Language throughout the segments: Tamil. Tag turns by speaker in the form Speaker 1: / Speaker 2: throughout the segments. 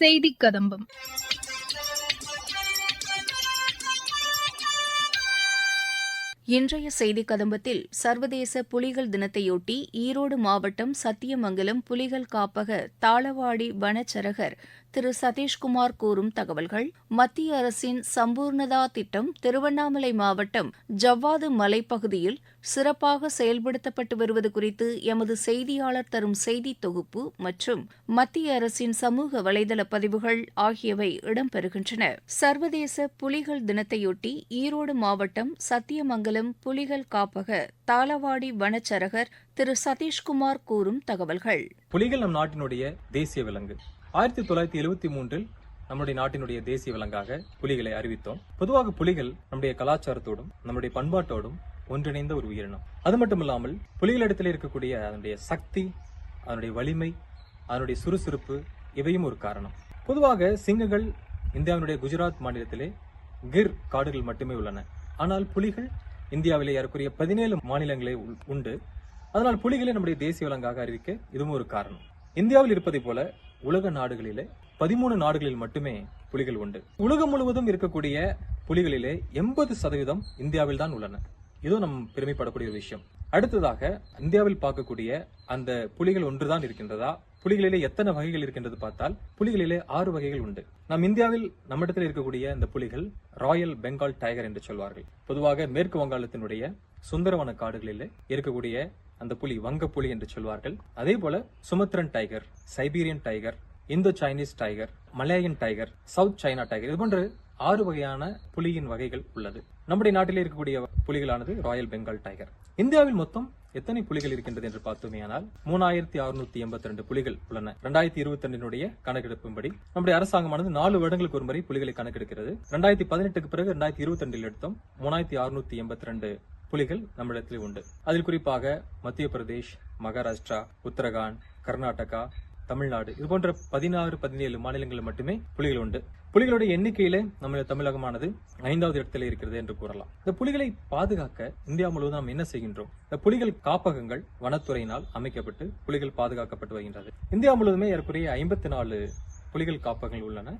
Speaker 1: செய்தி கதம்பம்.
Speaker 2: இன்றைய செய்தி கதம்பத்தில் சர்வதேச புலிகள் தினத்தையொட்டி ஈரோடு மாவட்டம் சத்தியமங்கலம் புலிகள் காப்பக தாளவாடி வனச்சரகர் திரு சதீஷ்குமார் கூறும் தகவல்கள் மத்திய அரசின் சம்பூர்ணதா திட்டம் திருவண்ணாமலை மாவட்டம் ஜவ்வாது மலைப்பகுதியில் சிறப்பாக செயல்படுத்தப்பட்டு வருவது குறித்து எமது செய்தியாளர் தரும் செய்தி தொகுப்பு மற்றும் மத்திய அரசின் சமூக வலைதள பதிவுகள் ஆகியவை இடம்பெறுகின்றன. சர்வதேச புலிகள் தினத்தையொட்டி ஈரோடு மாவட்டம் சத்தியமங்கலம் புலிகள் காப்பக தாளவாடி வனச்சரகர் திரு சதீஷ்குமார் கூறும் தகவல்கள்.
Speaker 3: புலிகள் நம் நாட்டினுடைய தேசிய விலங்கு. ஆயிரத்தி தொள்ளாயிரத்தி எழுபத்தி மூன்றில் நம்முடைய நாட்டினுடைய தேசிய விலங்காக புலிகளை அறிவித்தோம். பொதுவாக புலிகள் நம்முடைய கலாச்சாரத்தோடும் நம்முடைய பண்பாட்டோடும் ஒன்றிணைந்த ஒரு உயிரினம். அது மட்டும் இல்லாமல் புலிகளிடத்தில் இருக்கக்கூடிய அதனுடைய சக்தி அதனுடைய வலிமை அதனுடைய சுறுசுறுப்பு இவையும் ஒரு காரணம். பொதுவாக சிங்கங்கள் இந்தியாவினுடைய குஜராத் மாநிலத்திலே கிர் காடுகள் மட்டுமே உள்ளன. ஆனால் புலிகள் இந்தியாவிலே ஏறக்குறைய பதினேழு மாநிலங்களே உள்- உண்டு. அதனால் புலிகளை நம்முடைய தேசிய விலங்காக அறிவிக்க இதுவும் ஒரு காரணம். இந்தியாவில் இருப்பதை போல உலக நாடுகளிலே பதிமூணு நாடுகளில் மட்டுமே புலிகள் உண்டு. உலகம் முழுவதும் இருக்கக்கூடிய புலிகளிலே எண்பது சதவீதம் இந்தியாவில் தான் உள்ளன. இதுவும் நம் பெருமைப்படக்கூடிய ஒரு விஷயம். அடுத்ததாக இந்தியாவில் பார்க்கக்கூடிய அந்த புலிகள் ஒன்றுதான் இருக்கின்றதா? புலிகளிலே எத்தனை வகைகள் இருக்கின்றது பார்த்தால் புலிகளிலே ஆறு வகைகள் உண்டு. நம் இந்தியாவில் நம்மிடத்தில் இருக்கக்கூடிய இந்த புலிகள் ராயல் பெங்கால் டைகர் என்று சொல்வார்கள். பொதுவாக மேற்கு வங்காளத்தினுடைய சுந்தரவன காடுகளிலே இருக்கக்கூடிய அந்த புலி வங்க புலி என்று சொல்வார்கள். அதே போல Sumatran tiger Siberian tiger Indo Chinese tiger Malayan tiger South China tiger இது போன்று ஆறு வகையான புலியின் வகைகள் உள்ளது. நம்முடைய நாட்டிலே இருக்கக்கூடிய புலிகளானது ராயல் பெங்கால் டைகர் இந்தியாவில் மொத்தம் எத்தனை புலிகள் இருக்கின்றது என்று பார்த்தோமேயானால் மூணாயிரத்தி அறுநூத்தி எண்பத்தி ரெண்டு புலிகள் உள்ளன. ரெண்டாயிரத்தி இருபத்தி ரெண்டினுடைய கணக்கெடுப்பின்படி நம்முடைய அரசாங்கமானது நாலு வருடங்களுக்கு ஒரு முறை புலிகளை கணக்கெடுக்கிறது. ரெண்டாயிரத்தி பதினெட்டுக்கு பிறகு ரெண்டாயிரத்தி இருபத்தி ரெண்டில் எடுத்தோம். மூணாயிரத்தி அறுநூத்தி எண்பத்தி ரெண்டு புலிகள் நம்மிடத்தில் உண்டு. அதில் குறிப்பாக மத்திய பிரதேஷ் மகாராஷ்டிரா உத்தரகாண்ட் கர்நாடகா தமிழ்நாடு இது போன்ற பதினாறு பதினேழு மாநிலங்களில் மட்டுமே புலிகள் உண்டு. புலிகளுடைய எண்ணிக்கையில நம்ம தமிழகமானது ஐந்தாவது இடத்துல இருக்கிறது என்று கூறலாம். இந்த புலிகளை பாதுகாக்க இந்தியா முழுவதும் நாம் என்ன செய்கின்றோம்? இந்த புலிகள் காப்பகங்கள் வனத்துறையினால் அமைக்கப்பட்டு புலிகள் பாதுகாக்கப்பட்டு வருகின்றது. இந்தியா முழுவதுமே ஏறக்குறைய ஐம்பத்தி நாலு புலிகள் காப்பகங்கள் உள்ளன.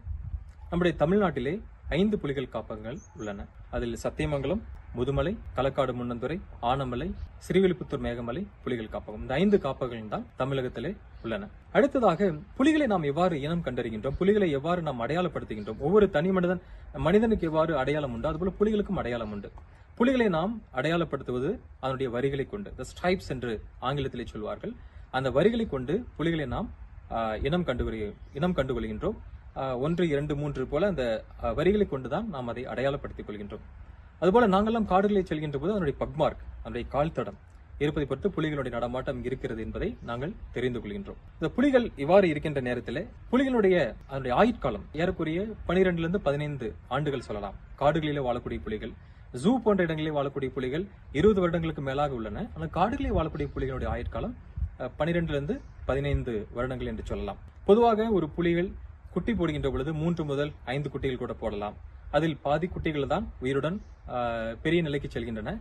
Speaker 3: நம்முடைய தமிழ்நாட்டிலே ஐந்து புலிகள் காப்பகங்கள் உள்ளன. அதில் சத்தியமங்கலம் முதுமலை களக்காடு முன்னந்துறை ஆனமலை ஸ்ரீவில்லிபுத்தூர் மேகமலை புலிகள் காப்பகம். இந்த ஐந்து காப்பகங்கள் தான் தமிழகத்திலே உள்ளன. அடுத்ததாக புலிகளை நாம் எவ்வாறு இனம் கண்டறிகின்றோம்? புலிகளை எவ்வாறு நாம் அடையாளப்படுத்துகின்றோம்? ஒவ்வொரு தனி மனிதன் மனிதனுக்கு எவ்வாறு அடையாளம் உண்டு? அதுபோல புலிகளுக்கும் அடையாளம் உண்டு. புலிகளை நாம் அடையாளப்படுத்துவது அதனுடைய வரிகளை கொண்டு த ஸ்ட்ரைப்ஸ் என்று ஆங்கிலத்திலே சொல்வார்கள். அந்த வரிகளை கொண்டு புலிகளை நாம் இனம் கண்டு இனம் கண்டுகொள்கின்றோம். ஒன்று இரண்டு மூன்று போல அந்த வரிகளை வரிகளை கொண்டுதான் நாம் அதை அடையாளப்படுத்திக் கொள்கின்றோம். அதுபோல நாங்கள்லாம் காடுகளில் செல்கின்ற போது அதனுடைய பக்மார்க் அதனுடைய கால் தடம் இருப்பதை பொறுத்து புலிகளுடைய நடமாட்டம் இருக்கிறது என்பதை நாங்கள் தெரிந்து கொள்கின்றோம். இந்த புலிகள் இவ்வாறு இருக்கின்ற நேரத்தில் புலிகளுடைய அதனுடைய ஆயுட்காலம் ஏறக்குறைய பனிரெண்டுலேருந்து பதினைந்து ஆண்டுகள் சொல்லலாம். காடுகளிலே வாழக்கூடிய புலிகள் ஜூ போன்ற இடங்களில் வாழக்கூடிய புலிகள் இருபது வருடங்களுக்கு மேலாக உள்ளன. ஆனால் காடுகளில் வாழக்கூடிய புலிகளுடைய ஆயுட்காலம் பனிரெண்டுலேருந்து பதினைந்து வருடங்கள் என்று சொல்லலாம். பொதுவாக ஒரு புலிகள் குட்டி போடுகின்ற பொழுது மூன்று முதல் ஐந்து குட்டிகள் கூட போடலாம். அதில் பாதி குட்டிகள் தான் உயிருடன் பெரிய நிலைக்கு செல்கின்றன.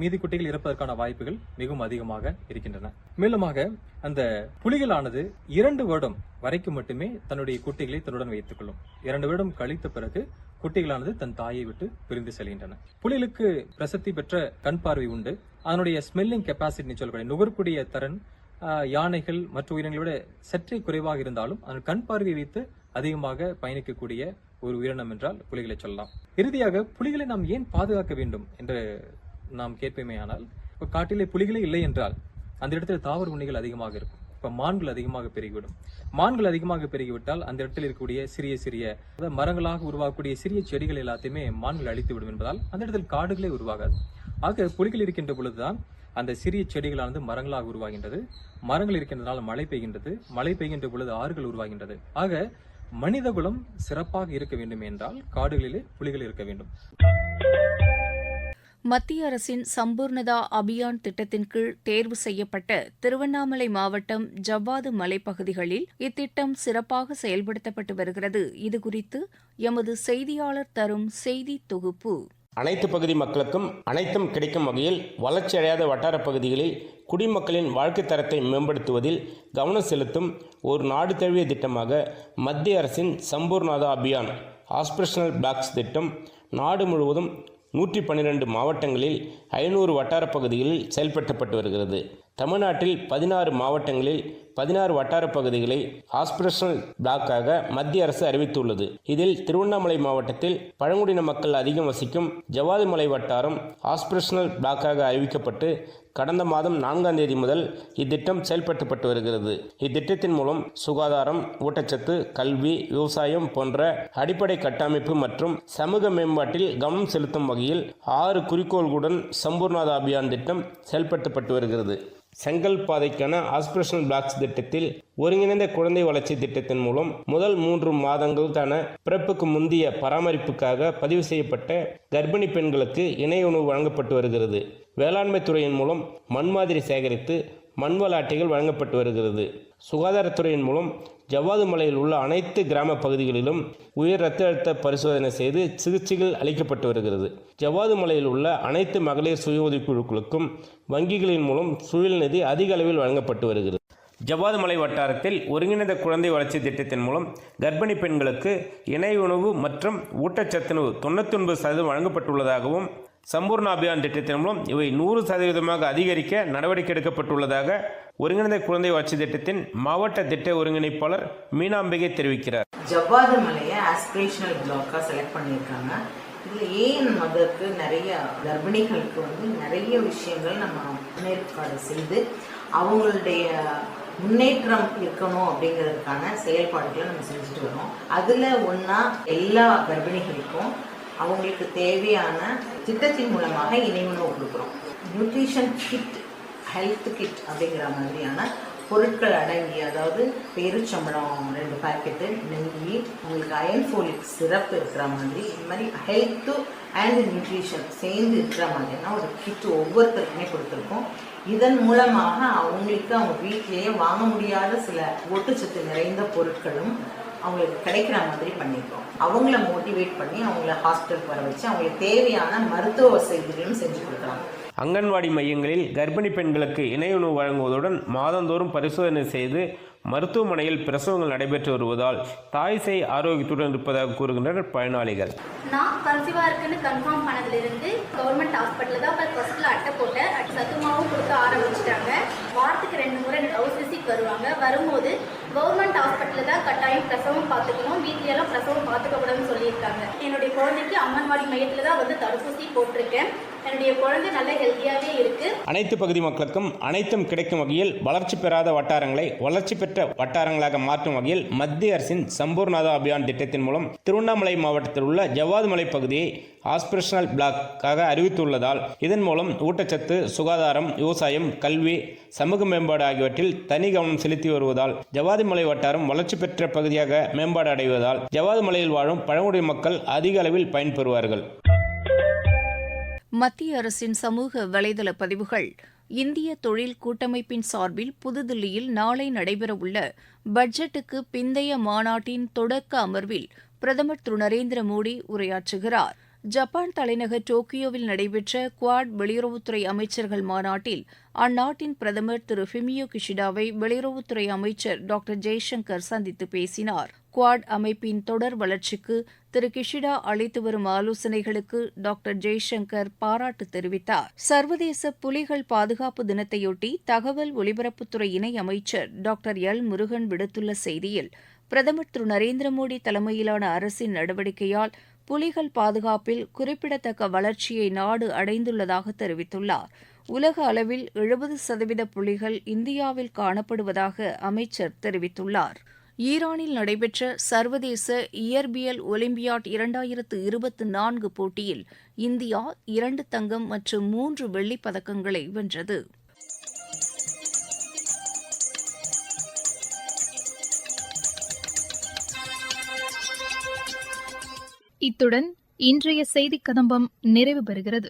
Speaker 3: மீதி குட்டிகள் இறப்பதற்கான வாய்ப்புகள் மிகவும் அதிகமாக இருக்கின்றன. மேலுமாக அந்த புலிகளானது இரண்டு வருடம் வரைக்கும் மட்டுமே தன்னுடைய குட்டிகளை தன்னுடன் வைத்துக் கொள்ளும். இரண்டு வருடம் கழித்த பிறகு குட்டிகளானது தன் தாயை விட்டு பிரிந்து செல்கின்றன. புலிகளுக்கு பிரசித்தி பெற்ற கண் பார்வை உண்டு. அதனுடைய ஸ்மெல்லிங் கெப்பாசிட்டி சொல்லக்கூடிய நுகர்க்கூடிய திறன் யானைகள் மற்ற உயிரினங்களை விட சற்றே குறைவாக இருந்தாலும் அதன் கண் பார்வையை வைத்து அதிகமாக பயணிக்கக்கூடிய ஒரு உயிரினம் என்றால் புலிகளை சொல்லலாம். இறுதியாக புலிகளை நாம் ஏன் பாதுகாக்க வேண்டும் என்று நாம் கேட்பேமேயானால் இப்போ காட்டிலே புலிகளே இல்லை என்றால் அந்த இடத்துல தாவர உண்ணிகள் அதிகமாக இருக்கும். இப்போ மான்கள் அதிகமாக பெருகிவிடும். மான்கள் அதிகமாக பெருகிவிட்டால் அந்த இடத்தில் இருக்கக்கூடிய சிறிய சிறிய அதாவது மரங்களாக உருவாகக்கூடிய சிறிய செடிகள் எல்லாத்தையுமே மான்கள் அழித்து விடும் என்பதால் அந்த இடத்தில் காடுகளே உருவாகாது. ஆக புலிகள் இருக்கின்ற பொழுதுதான் அந்த சிறிய செடிகளானது மரங்களாக உருவாகின்றது. மரங்கள் இருக்கின்றதால் மழை பெய்கின்றது. மழை பெய்கின்ற பொழுது ஆறுகள் உருவாகின்றது. ஆக மனிதகுலம் சிறப்பாக இருக்க வேண்டும் என்றால் காடுகளிலே புலிகள் இருக்க வேண்டும்.
Speaker 2: மத்திய அரசின் சம்பூர்ணதா அபியான் திட்டத்தின் கீழ் தேர்வு செய்யப்பட்ட திருவண்ணாமலை மாவட்டம் ஜவ்வாது மலைப்பகுதிகளில் இத்திட்டம் சிறப்பாக செயல்படுத்தப்பட்டு வருகிறது. இதுகுறித்து எமது செய்தியாளர் தரும் செய்தி தொகுப்பு.
Speaker 1: அனைத்து பகுதி மக்களுக்கும் அனைத்தும் கிடைக்கும் வகையில் வளர்ச்சியடையாத வட்டார பகுதிகளில் குடிமக்களின் வாழ்க்கை தரத்தை மேம்படுத்துவதில் கவனம் செலுத்தும் ஒரு நாடு தழுவிய திட்டமாக மத்திய அரசின் சம்பூர்நாதா அபியான் ஆஸ்பிரஷனல் பிளாக்ஸ் திட்டம் நாடு முழுவதும் நூற்றி பன்னிரெண்டு மாவட்டங்களில் ஐநூறு வட்டார பகுதிகளில் செயல்படுத்தப்பட்டு வருகிறது. தமிழ்நாட்டில் பதினாறு மாவட்டங்களில் பதினாறு வட்டார பகுதிகளை ஆஸ்பிரஷனல் பிளாக்காக மத்திய அரசு அறிவித்துள்ளது. இதில் திருவண்ணாமலை மாவட்டத்தில் பழங்குடியின மக்கள் அதிகம் வசிக்கும் ஜவாதிமலை வட்டாரம் ஆஸ்பிரஷனல் பிளாக்காக அறிவிக்கப்பட்டு கடந்த மாதம் நான்காம் தேதி முதல் இத்திட்டம் செயல்படுத்தப்பட்டு வருகிறது. இத்திட்டத்தின் மூலம் சுகாதாரம் ஊட்டச்சத்து கல்வி விவசாயம் போன்ற அடிப்படை கட்டமைப்பு மற்றும் சமூக மேம்பாட்டில் கவனம் செலுத்தும் வகையில் ஆறு குறிக்கோள்களுடன் சம்பூர்ணாத அபியான் திட்டம் செயல்படுத்தப்பட்டு வருகிறது. செங்கல் பாதைக்கான ஆஸ்பிரேஷனல் பிளாக்ஸ் திட்டத்தில் ஒருங்கிணைந்த குழந்தை வளர்ச்சி திட்டத்தின் மூலம் முதல் மூன்று மாதங்களுக்கான பிறப்புக்கு முந்தைய பராமரிப்புக்காக பதிவு செய்யப்பட்ட கர்ப்பிணி பெண்களுக்கு இணை உணவு வழங்கப்பட்டு வருகிறது. வேளாண்மை துறையின் மூலம் மண் மாதிரி சேகரித்து மண்வள அட்டைகள் வழங்கப்பட்டு வருகிறது. சுகாதாரத்துறையின் மூலம் ஜவ்வாது மலையில் உள்ள அனைத்து கிராம பகுதிகளிலும் உயர் இரத்த அழுத்த பரிசோதனை செய்து சிகிச்சைகள் அளிக்கப்பட்டு வருகிறது. ஜவ்வாது மலையில் உள்ள அனைத்து மகளிர் சுய உதவி குழுக்களுக்கும் வங்கிகளின் மூலம் சுயல் நிதி அதிக அளவில் வழங்கப்பட்டு வருகிறது. ஜவ்வாதுமலை வட்டாரத்தில் ஒருங்கிணைந்த குழந்தை வளர்ச்சி திட்டத்தின் மூலம் கர்ப்பிணி பெண்களுக்கு இணை உணவு மற்றும் ஊட்டச்சத்துணவு தொண்ணூத்தொன்பது ஒன்பது சதவீதம் வழங்கப்பட்டுள்ளதாகவும் சம்பூர்ண அபியான் திட்டத்தின் மூலம் இவை நூறு சதவீதமாக அதிகரிக்க நடவடிக்கை எடுக்கப்பட்டுள்ளதாக ஒருங்கிணைந்த குழந்தை வளர்ச்சி திட்டத்தின் மாவட்ட திட்ட ஒருங்கிணைப்பாளர் மீனாம்பிகை தெரிவிக்கிறார்.
Speaker 4: ஜவ்வாது மலையை ஆஸ்பிரேஷனல் பிளாக்காக செலக்ட் பண்ணியிருக்காங்க. இதில் ஏன் மதருக்கு நிறைய கர்ப்பிணிகளுக்கு வந்து நிறைய விஷயங்கள் நம்ம முன்னேற்பாடு செய்து அவங்களுடைய முன்னேற்றம் இருக்கணும் அப்படிங்கிறதுக்கான செயல்பாடுகளை நம்ம செஞ்சுட்டு வரோம். அதில் ஒன்றா எல்லா கர்ப்பிணிகளுக்கும் அவங்களுக்கு தேவையான திட்டத்தின் மூலமாக இணை உணவு கொடுக்குறோம். நியூட்ரிஷன் கிட் ஹெல்த் கிட் அப்படிங்கிற மாதிரியான பொருட்கள் அடங்கி அதாவது பேருச்சம்பழம் ரெண்டு பாக்கெட்டு நெய் உங்களுக்கு அயன் ஃபோலிக் சிரப் இருக்கிற மாதிரி இந்த மாதிரி ஹெல்த்து அண்ட் நியூட்ரிஷன் சேர்ந்து இருக்கிற மாதிரினா ஒரு கிட் ஒவ்வொருத்தருக்குமே கொடுத்துருக்கோம். இதன் மூலமாக அவங்களுக்கு அவங்க வீட்டிலேயே வாங்க முடியாத சில ஒட்டுச்சத்து நிறைந்த பொருட்களும் அவங்களுக்கு கிடைக்கிற மாதிரி பண்ணியிருக்கோம் அவங்கள மோட்டிவேட் பண்ணி அவங்கள ஹாஸ்பிட்டலுக்கு வர வச்சு அவங்களுக்கு தேவையான மருத்துவ வசதிகளும் செஞ்சு கொடுக்குறாங்க
Speaker 1: அங்கன்வாடி மையங்களில் கர்ப்பிணி பெண்களுக்கு இணை உணவு வழங்குவதுடன் மாதந்தோறும் பரிசோதனை செய்து மருத்துவமனையில் பிரசவங்கள் நடைபெற்று வருவதால் தாய் சேய் ஆரோக்கியத்துடன் இருப்பதாக கூறுகின்றனர் பயனாளிகள்.
Speaker 5: நான் கன்சீவாக இருக்குன்னு கன்ஃபார்ம் பண்ணதுலேருந்து கவர்மெண்ட் ஹாஸ்பிட்டலில் தான் இப்போ ஃபஸ்ட்டில் அட்டை போட்டேன் சத்துமாவும் கொடுக்க ஆரம்பிச்சிட்டாங்க. வாரத்துக்கு ரெண்டு முறை ஹவுஸ் வருவாங்க. வரும்போது கவர்மெண்ட் ஹாஸ்பிட்டலில் தான் கட்டாயம் பிரசவம் பார்த்துக்கணும். வீட்லையெல்லாம் பிரசவம் பார்த்துக்க கூடாதுன்னு சொல்லியிருக்காங்க. என்னுடைய குழந்தைக்கு அம்மன்வாடி மையத்தில் தான் வந்து தடுப்பூசி போட்டிருக்கேன். என்னுடைய குழந்தை நல்ல ஹெல்த்தியாகவே இருக்குது
Speaker 1: அனைத்து பகுதி மக்களுக்கும் அனைத்தும் கிடைக்கும் வகையில் வளர்ச்சி பெறாத வட்டாரங்களை வளர்ச்சி பெற்ற வட்டாரங்களாக மாற்றும் வகையில் மத்திய அரசின் சம்பூர்ணாதா அபியான் திட்டத்தின் மூலம் திருவண்ணாமலை மாவட்டத்தில் உள்ள ஜவ்வாதுமலை பகுதியை ஆஸ்பிரேஷனல் பிளாக்காக அறிவித்துள்ளதால் இதன் மூலம் ஊட்டச்சத்து சுகாதாரம் விவசாயம் கல்வி சமூக மேம்பாடு ஆகியவற்றில் தனி கவனம் செலுத்தி வருவதால் ஜவாதிமலை வட்டாரம் வளர்ச்சி பெற்ற பகுதியாக மேம்பாடு அடைவதால் ஜவாதுமலையில் வாழும் பழங்குடி மக்கள் அதிக அளவில் பயன்பெறுவார்கள்.
Speaker 2: மத்திய அரசின் சமூக வலைதள பதிவுகள். இந்திய தொழில் கூட்டமைப்பின் சார்பில் புதுதில்லியில் நாளை நடைபெறவுள்ள பட்ஜெட்டுக்கு பிந்தைய மாநாட்டின் தொடக்க அமர்வில் பிரதமர் திரு நரேந்திர மோடி உரையாற்றுகிறார். ஜப்பான் தலைநகர் டோக்கியோவில் நடைபெற்ற குவாட் வெளியுறவுத்துறை அமைச்சர்கள் மாநாட்டில் அந்நாட்டின் பிரதமர் திரு ஃபிமியோ கிஷிடாவை வெளியுறவுத்துறை அமைச்சர் டாக்டர் ஜெய்சங்கர் சந்தித்து பேசினார். குவாட் அமைப்பின் தொடர் வளர்ச்சிக்கு திரு கிஷிடா அளித்து வரும் ஆலோசனைகளுக்கு டாக்டர் ஜெய்சங்கர் பாராட்டு தெரிவித்தார். சர்வதேச புலிகள் பாதுகாப்பு தினத்தையொட்டி தகவல் ஒலிபரப்புத்துறை இணை அமைச்சர் டாக்டர் எல் முருகன் விடுத்துள்ள செய்தியில் பிரதமர் திரு நரேந்திர மோடி தலைமையிலான அரசின் நடவடிக்கையால் புலிகள் பாதுகாப்பில் குறிப்பிடத்தக்க வளர்ச்சியை நாடு அடைந்துள்ளதாக தெரிவித்துள்ளார். உலக அளவில் எழுபது சதவீத புலிகள் இந்தியாவில் காணப்படுவதாக அமைச்சர் தெரிவித்துள்ளார். ஈரானில் நடைபெற்ற சர்வதேச இயற்பியல் ஒலிம்பியாட் இரண்டாயிரத்து இருபத்து நான்கு போட்டியில் இந்தியா இரண்டு தங்கம் மற்றும் மூன்று வெள்ளிப் பதக்கங்களை வென்றது.
Speaker 6: இத்துடன் இன்றைய செய்திக் கதம்பம் நிறைவு பெறுகிறது.